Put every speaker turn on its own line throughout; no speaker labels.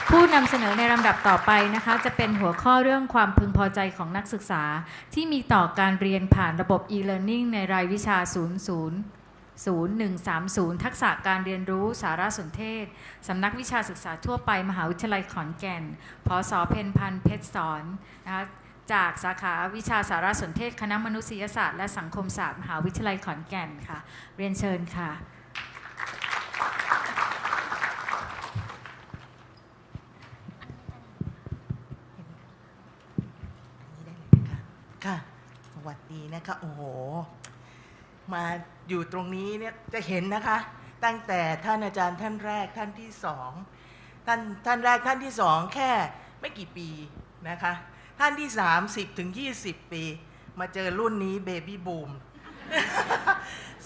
ผู้นำเสนอในลำดับต่อไปนะคะจะเป็นหัวข้อเรื่องความพึงพอใจของนักศึกษา ที่มีต่อการเรียนผ่านระบบ e-learning ในรายวิชา 00 0130 ทักษะการเรียนรู้สารสนเทศ สำนักวิชาศึกษาทั่วไปมหาวิทยาลัยขอนแก่น พศเพนพันธ์เพชรสอนนะคะจากสาขาวิชาสารสนเทศ คณะมนุษยศาสตร์และสังคมศาสตร์มหาวิทยาลัยขอนแก่นค่ะ เรียนเชิญค่ะ
นี่ได้เลยนะคะค่ะ สวัสดี นะคะโอ้โห มาอยู่ตรงนี้เนี่ยจะเห็นนะคะ ตั้งแต่ท่านอาจารย์ท่านแรกท่านที่สองท่านท่านแรกท่านที่สองแค่ไม่กี่ปีนะคะ ท่านที่สามสิบถึงยี่สิบปี มาเจอรุ่นนี้เบบี้บูม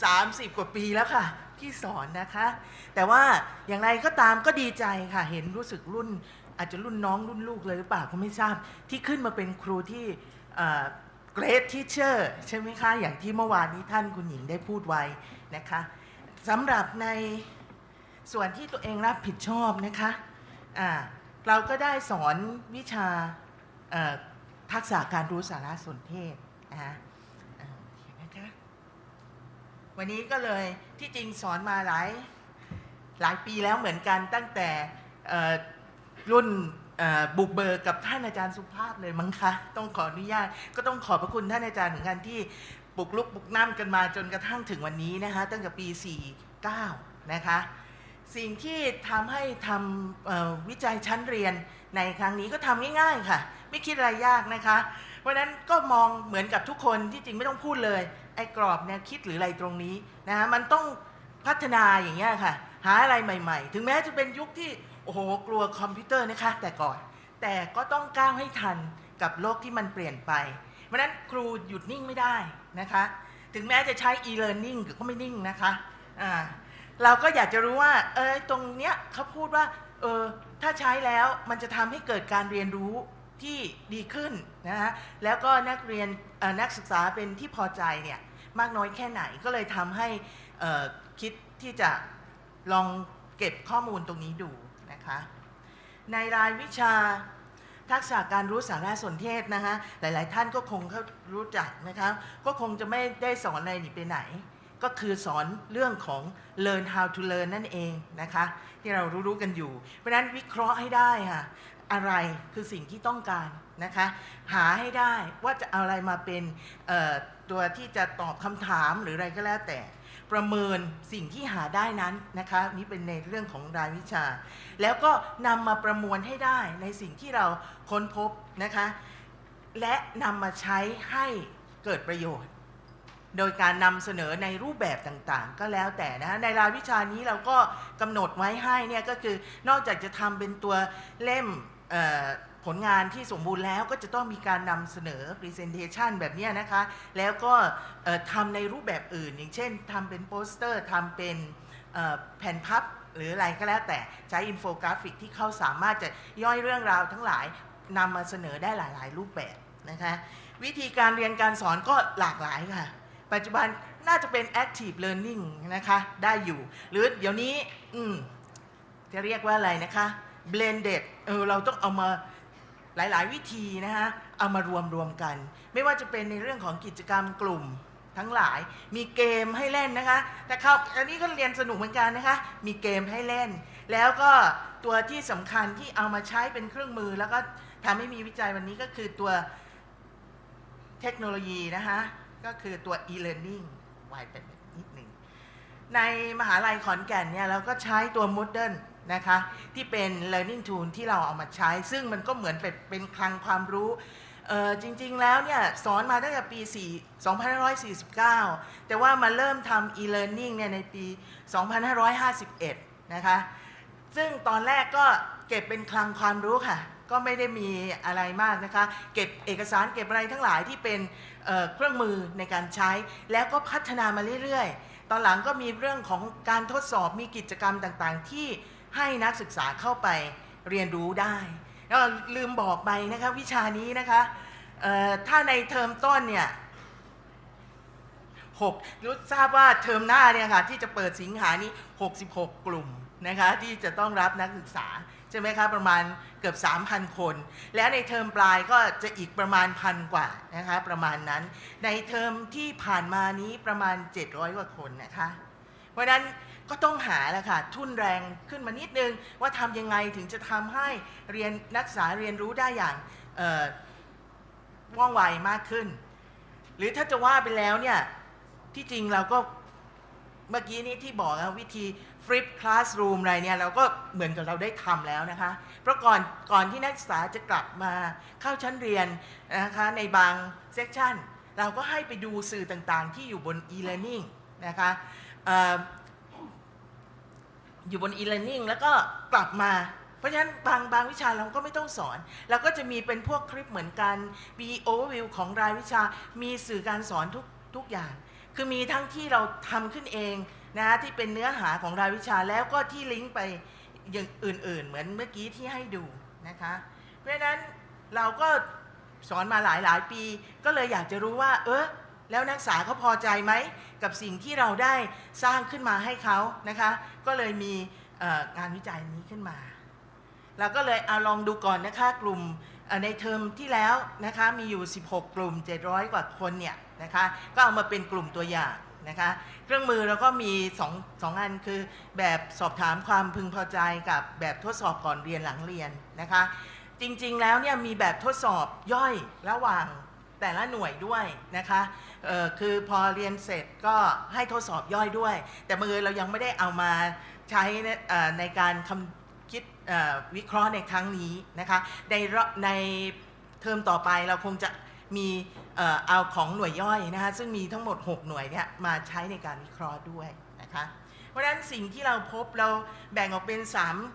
สามสิบกว่าปีแล้วค่ะ ที่สอนนะคะ แต่ว่าอย่างไรก็ตามก็ดีใจค่ะ เห็นรู้สึกรุ่น อาจจะรุ่นน้องรุ่นลูกเลยหรือเปล่าก็ไม่ทราบ ที่ขึ้นมาเป็นครูที่ เกรดทีเชอร์ใช่ไหมคะ อย่างที่เมื่อวานนี้ท่านคุณหญิงได้พูดไว้นะคะสำหรับในส่วนที่ตัวเองรับผิดชอบนะคะอ่าเราก็ได้สอนวิชาทักษะการรู้สารสนเทศนะคะนะคะวันนี้ก็เลยที่จริงสอนมาหลายหลายปีแล้วเหมือนกันตั้งแต่รุ่น บุกเบิกกับท่านอาจารย์สุภาพเลยมั้งคะ ต้องขออนุญาต ก็ต้องขอบพระคุณท่านอาจารย์เหมือนกันที่ปลุกลุกปลุกน้ำกันมาจนกระทั่งถึงวันนี้นะคะ ตั้งแต่ปี 49 นะคะ สิ่งที่ทำให้ทำวิจัยชั้นเรียนในครั้งนี้ก็ทำง่ายๆค่ะ ไม่คิดอะไรยากนะคะ เพราะฉะนั้นก็มองเหมือนกับทุกคนที่จริงไม่ต้องพูดเลย ไอ้กรอบแนวคิดหรืออะไรตรงนี้นะฮะมันต้องพัฒนาอย่างเงี้ยค่ะ หาอะไรใหม่ ๆ ถึงแม้จะเป็นยุคที่ โอ้โหกลัวคอมพิวเตอร์นะคะ แต่ก่อน แต่ก็ต้องก้าวให้ทันกับโลกที่มันเปลี่ยนไป เพราะนั้นครูหยุดนิ่งไม่ได้นะคะ ถึงแม้จะใช้ e-learning ก็ไม่นิ่งนะคะอ่าเราก็อยากจะรู้ว่าเออตรงเนี้ยเขาพูดว่าเออถ้าใช้แล้วมันจะทำให้เกิดการเรียนรู้ที่ดีขึ้นนะฮะแล้วก็นักเรียนนักศึกษาเป็นที่พอใจเนี่ยมากน้อยแค่ไหนก็เลยทำให้คิดที่จะลองเก็บข้อมูลตรงนี้ดู นะคะ ในรายวิชาทักษะการรู้สารสนเทศนะคะ หลาย ๆ ท่านก็คงเขารู้จักนะคะ ก็คงจะไม่ได้สอนอะไรหนีไปไหน ก็คือสอนเรื่องของ learn how to learn นั่นเองนะคะ ที่เรารู้ๆกันอยู่ เพราะนั้นวิเคราะห์ให้ได้ค่ะ อะไรคือสิ่งที่ต้องการนะคะ หาให้ได้ว่าจะเอาอะไรมาเป็นตัวที่จะตอบคำถามหรืออะไรก็แล้วแต่ ประเมินสิ่งที่หาได้นั้นนะคะนี่เป็นในเรื่องของรายวิชา แล้วก็นำมาประมวลให้ได้ในสิ่งที่เราค้นพบนะคะและนำมาใช้ให้เกิดประโยชน์ โดยการนำเสนอในรูปแบบต่างๆ ก็แล้วแต่นะในรายวิชานี้เราก็กำหนดไว้ให้เนี่ยก็คือนอกจากจะทำเป็นตัวเล่ม ผลงานที่สมบูรณ์แล้วก็จะต้องมีการนำเสนอ Presentation แบบนี้นะคะ แล้วก็ทำในรูปแบบอื่น อย่างเช่นทำเป็นโปสเตอร์ทำเป็นแผ่นพับหรืออะไรก็แล้วแต่ใช้อินโฟกราฟิกที่เขาสามารถจะย่อยเรื่องราวทั้งหลายนำมาเสนอได้หลาย ๆ รูปแบบนะคะวิธีการเรียนการสอนก็หลากหลายค่ะ ปัจจุบันน่าจะเป็น active learning นะคะได้อยู่ หรือเดี๋ยวนี้จะเรียกว่าอะไรนะคะ blended เออเราต้องเอามา หลาย ๆ วิธีนะคะเอามารวมรวมกัน ไม่ว่าจะเป็นในเรื่องของกิจกรรมกลุ่มทั้งหลายมีเกมให้เล่นนะคะแต่เขาอันนี้ก็เรียนสนุกเหมือนกันนะคะ มีเกมให้เล่น แล้วก็ตัวที่สำคัญที่เอามาใช้เป็นเครื่องมือ แล้วก็ทำให้มีวิจัยวันนี้ก็คือตัวเทคโนโลยีนะคะก็คือตัว e-learning วายเป็นนิดหนึ่งในมหาลัยขอนแก่นเนี่ยเราก็ใช้ตัว Moodle นะคะที่เป็น learning tool ที่เราเอามาใช้ ซึ่งมันก็เหมือนเป็นเป็นคลังความรู้จริงๆ แล้วเนี่ยสอนมาตั้งแต่ปี4 2549 แต่ว่ามาเริ่มทำ e-learning เนี่ยในปี 2551 นะคะ ซึ่งตอนแรกก็เก็บเป็นคลังความรู้ค่ะ ก็ไม่ได้มีอะไรมากนะคะ เก็บเอกสารเก็บอะไรทั้งหลายที่เป็นเเครื่องมือในการใช้ แล้วก็พัฒนามาเรื่อยๆ ตอนหลังก็มีเรื่องของการทดสอบมีกิจกรรมต่างๆ ที่ ให้นักศึกษาเข้าไปเรียนรู้ได้แล้วลืมบอกไปนะคะวิชานี้นะคะถ้าในเทอมต้นเนี่ยหกรู้ทราบว่าเทอมหน้าเนี่ยค่ะที่จะเปิดสิงหานี้ 66 กลุ่มนะคะที่จะต้องรับนักศึกษาใช่ไหมคะประมาณเกือบ 3,000 คน แล้วในเทอมปลายก็จะอีกประมาณพันกว่านะคะประมาณนั้น ในเทอมที่ผ่านมานี้ประมาณ 700 กว่าคนนะคะ เพราะนั้นก็ต้องหาแหละค่ะทุนแรงขึ้นมานิดนึง ว่าทำยังไงถึงจะทำให้เรียนนักศึกษาเรียนรู้ได้อย่างว่องไวมากขึ้น หรือถ้าจะว่าไปแล้วเนี่ยที่จริงเราก็เมื่อกี้นี้ที่บอกนะวิธี flip classroom อะไรเนี่ยเราก็เหมือนกับเราได้ทำแล้วนะคะ เพราะก่อนก่อนที่นักศึกษาจะกลับมาเข้าชั้นเรียนนะคะในบางเซสชันเราก็ให้ไปดูสื่อต่างๆ ที่อยู่บน e-learning นะคะ อยู่บน e-learning แล้วก็กลับมา เพราะฉะนั้นบางบางวิชาเราก็ไม่ต้องสอน เราก็จะมีเป็นพวกคลิปเหมือนกันมี overview ของรายวิชา มีสื่อการสอนทุกทุกอย่าง คือมีทั้งที่เราทำขึ้นเองนะที่เป็นเนื้อหาของรายวิชาแล้วก็ที่ลิงก์ไปอย่างอื่น ๆ เหมือนเมื่อกี้ที่ให้ดูนะคะ เพราะฉะนั้นเราก็สอนมาหลายหลายปี ก็เลยอยากจะรู้ว่า เออ แล้วนักศึกษาเขาพอใจไหมกับสิ่งที่เราได้สร้างขึ้นมาให้เขานะคะ ก็เลยมีงานวิจัยนี้ขึ้นมาเราก็เลยเอาลองดูก่อนนะคะกลุ่มในเทอมที่แล้วนะคะมีอยู่ 16 กลุ่ม 700 กว่าคนเนี่ยนะคะก็เอามาเป็นกลุ่มตัวอย่างนะคะเครื่องมือเราก็มี2องสองอันคือแบบสอบถามความพึงพอใจกับแบบทดสอบก่อนเรียนหลังเรียนนะคะจริงๆแล้วเนี่ยมีแบบทดสอบย่อยระหว่าง แต่ละหน่วยด้วยนะคะคือพอเรียนเสร็จก็ให้ทดสอบย่อยด้วย แต่มือเรายังไม่ได้เอามาใช้ในการคำคิดวิเคราะห์ในครั้งนี้นะคะในในเทอมต่อไปเราคงจะมีเอ่อเอาของหน่วยย่อยนะคะซึ่งมีทั้งหมด 6 หน่วยเนี่ยมาใช้ในการวิเคราะห์ด้วยนะคะเพราะฉะนั้นสิ่งที่เราพบเราแบ่งออกเป็น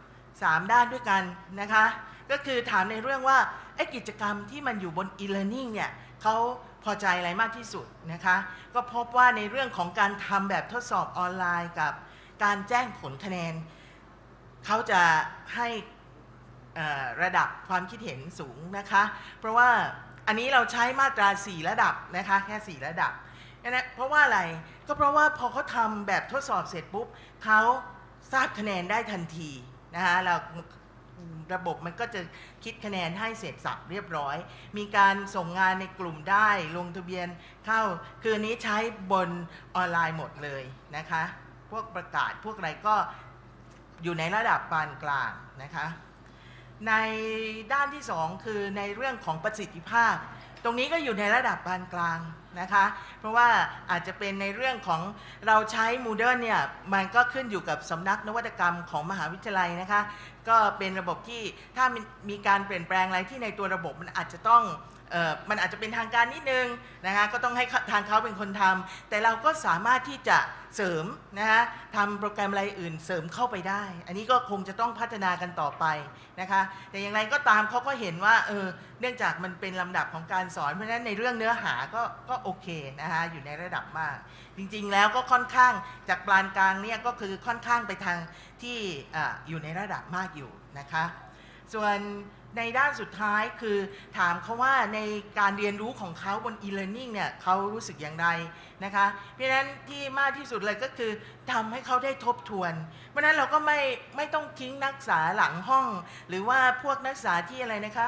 3 3 ด้านด้วยกันนะคะก็คือถามในเรื่องว่าไอ้กิจกรรมที่มันอยู่บน e-learning เนี่ย เขาพอใจอะไรมากที่สุดนะคะ ก็พบว่าในเรื่องของการทำแบบทดสอบออนไลน์กับการแจ้งผลคะแนน เขาจะให้ระดับความคิดเห็นสูงนะคะ เพราะว่าอันนี้เราใช้มาตรา 4 ระดับนะคะแค่ 4 ระดับนะเพราะว่าอะไรก็เพราะว่าพอเขาทำแบบทดสอบเสร็จปุ๊บเขาทราบคะแนนได้ทันทีนะคะเรา ระบบมันก็จะคิดคะแนนให้เสร็จสับเรียบร้อย มีการส่งงานในกลุ่มได้ลงทะเบียนเข้า คืนนี้ใช้บนออนไลน์หมดเลยนะคะ พวกประกาศพวกอะไรก็อยู่ในระดับปานกลางนะคะ ในด้านที่สองคือในเรื่องของประสิทธิภาพ ตรงนี้ก็อยู่ในระดับปานกลางนะคะ เพราะว่าอาจจะเป็นในเรื่องของเราใช้ Moodle เนี่ย มันก็ขึ้นอยู่กับสำนักนวัตกรรมของมหาวิทยาลัยนะคะ ก็เป็นระบบที่ถ้ามีการเปลี่ยนแปลงอะไรที่ในตัวระบบมันอาจจะต้อง มันอาจจะเป็นทางการนิดนึงนะคะก็ต้องให้ทางเขาเป็นคนทำแต่เราก็สามารถที่จะเสริมนะคะทำโปรแกรมอะไรอื่นเสริมเข้าไปได้ อันนี้ก็คงจะต้องพัฒนากันต่อไปนะคะแต่อย่างไรก็ตามเขาก็เห็นว่าเออเนื่องจากมันเป็นลำดับของการสอนเพราะฉะนั้นในเรื่องเนื้อหาก็ก็โอเคนะคะอยู่ในระดับมาก จริงๆแล้วก็ค่อนข้างจากปานกลางเนี่ยก็คือค่อนข้างไปทางที่ออยู่ในระดับมากอยู่นะคะ ส่วนในด้านสุดท้ายคือถามเขาว่าในการเรียนรู้ของเขาบน e-learning เนี่ยเขารู้สึกอย่างไรนะคะ เพราะฉะนั้นที่มากที่สุดเลยก็คือทำให้เขาได้ทบทวน เพราะฉะนั้นเราก็ไม่ไม่ต้องทิ้งนักศึกษาหลังห้อง หรือว่าพวกนักศึกษาที่อะไรนะคะ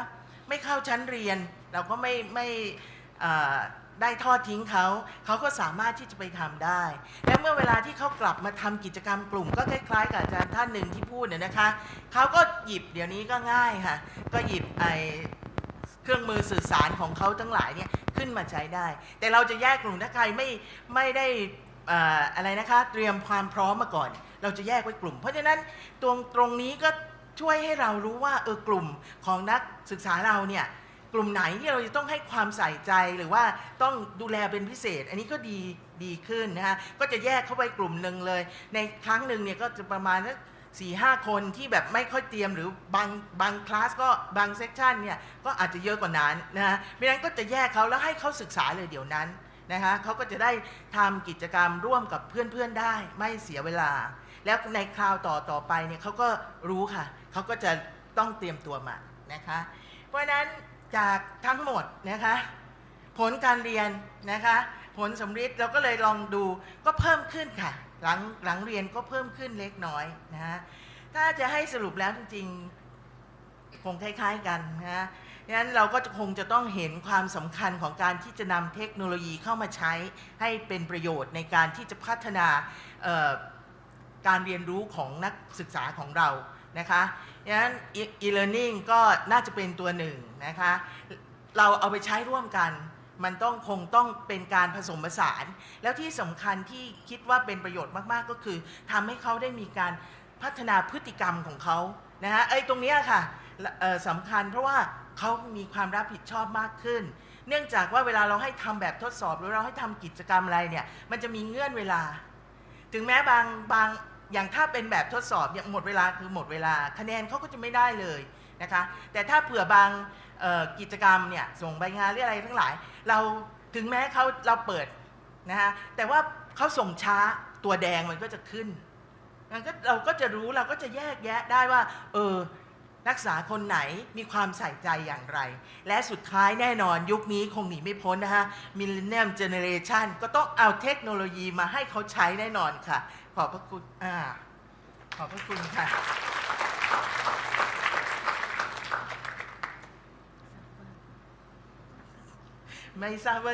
ไม่เข้าชั้นเรียน เราก็ไม่ไม่ ได้ทอดทิ้งเขา เขาก็สามารถที่จะไปทำได้ และเมื่อเวลาที่เขากลับมาทำกิจกรรมกลุ่ม ก็คล้ายๆกับอาจารย์ท่านหนึ่งที่พูดเนี่ยนะคะ เขาก็หยิบเดี๋ยวนี้ก็ง่ายค่ะ ก็หยิบไอเครื่องมือสื่อสารของเขาทั้งหลายเนี่ยขึ้นมาใช้ได้ แต่เราจะแยกกลุ่มถ้าใครไม่ไม่ได้อ่ออะไรนะคะ เตรียมความพร้อมมาก่อน เราจะแยกไว้กลุ่ม เพราะฉะนั้นตรงตรงนี้ก็ช่วยให้เรารู้ว่าเออกลุ่มของนักศึกษาเราเนี่ย กลุ่มไหนที่เราจะต้องให้ความใส่ใจหรือว่าต้องดูแลเป็นพิเศษ อันนี้ก็ดีดีขึ้นนะคะก็จะแยกเข้าไปกลุ่มหนึ่งเลย ในครั้งหนึ่งเนี่ยก็จะประมาณสักสี่ห้าคนที่แบบไม่ค่อยเตรียมหรือบางบางคลาสก็บางเซกชันเนี่ยก็อาจจะเยอะกว่านั้นนะฮะไม่นั้นก็จะแยกเขาแล้วให้เขาศึกษาเลยเดี๋ยวนั้นนะคะเขาก็จะได้ทำกิจกรรมร่วมกับเพื่อนๆได้ไม่เสียเวลา แล้วในคราวต่อต่อไปเนี่ยเขาก็รู้ค่ะเขาก็จะต้องเตรียมตัวมานะคะ เพราะฉะนั้น จากทั้งหมดนะคะ ผลการเรียนนะคะ ผลสำริดเราก็เลยลองดูก็เพิ่มขึ้นค่ะ หลังหลังเรียนก็เพิ่มขึ้นเล็กน้อยนะฮะถ้าจะให้สรุปแล้วจริงๆคงคล้ายๆกันนะฮะดังนั้นเราก็คงจะต้องเห็นความสำคัญของการที่จะนำเทคโนโลยีเข้ามาใช้ให้เป็นประโยชน์ในการที่จะพัฒนาการเรียนรู้ของนักศึกษาของเรา นะคะดังนั้น e-learning ก็น่าจะเป็นตัวหนึ่งนะคะ เราเอาไปใช้ร่วมกัน มันต้องคงต้องเป็นการผสมผสาน แล้วที่สำคัญที่คิดว่าเป็นประโยชน์มากๆก็คือทำให้เขาได้มีการพัฒนาพฤติกรรมของเขานะฮะไอ้ตรงเนี้ยค่ะสำคัญเพราะว่าเขามีความรับผิดชอบมากขึ้น เนื่องจากว่าเวลาเราให้ทำแบบทดสอบ หรือเราให้ทำกิจกรรมอะไรเนี่ย มันจะมีเงื่อนเวลา ถึงแม้บางบาง อย่างถ้าเป็นแบบทดสอบอย่างหมดเวลาคือหมดเวลา คะแนนเขาก็จะไม่ได้เลยนะคะ แต่ถ้าเผื่อบางกิจกรรมเนี่ยส่งใบงานหรืออะไรทั้งหลาย เราถึงแม้เขาเราเปิดนะฮะแต่ว่าเขาส่งช้าตัวแดงมันก็จะขึ้นมันก็เราก็จะรู้เราก็จะแยกแยะได้ว่า เออนักศึกษาคนไหนมีความใส่ใจอย่างไร และสุดท้ายแน่นอนยุคนี้คงหนีไม่พ้นนะฮะมิลเลนเนียมเจเนเรชันก็ต้องเอาเทคโนโลยีมาให้เขาใช้แน่นอนค่ะ ขอบพระคุณอ่าขอบพระคุณค่ะ ไม่ทราบว่า